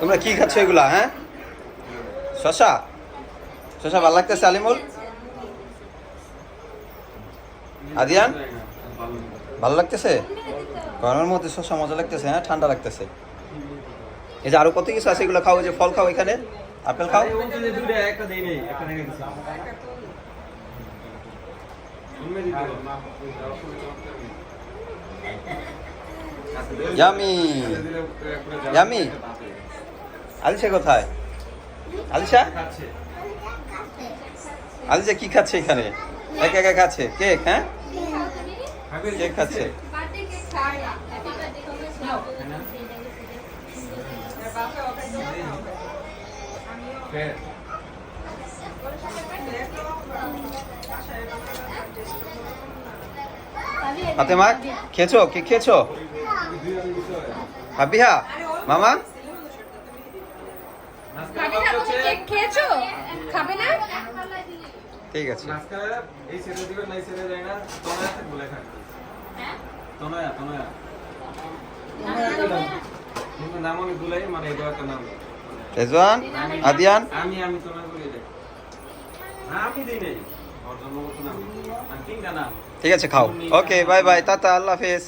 তোমরা কি খাচ্ছ এগুলা হ্যাঁ? শশা? শশা ভালো লাগতেছে আলিমুল? আদিয়ান? ভালো লাগতেছে? গরমের মধ্যে শশা মজা লাগতেছে হ্যাঁ? ঠান্ডা লাগতেছে। এই যে আরও কত কিছু আছে এগুলো খাও যে ফল খাও এখানে। আপেল খাও। ইয়ামি ইয়ামি, আলিশা কোথায়? আলিশা? আলিশা কি খাচ্ছে এখানে? একা একা খাচ্ছে? কেক হ্যাঁ? কেক খাচ্ছে। ফের ফাতেমা খেয়েছো? কি খেয়েছো? হাবিহা মামা? ঠিক আছে। নাম আমি আদিয়ান? আমি আমি তনয়া বলে দেই। আমি দিই নাই। ঠিক আছে খাও। ওকে বাই বাই টাটা আল্লাহ হাফেজ।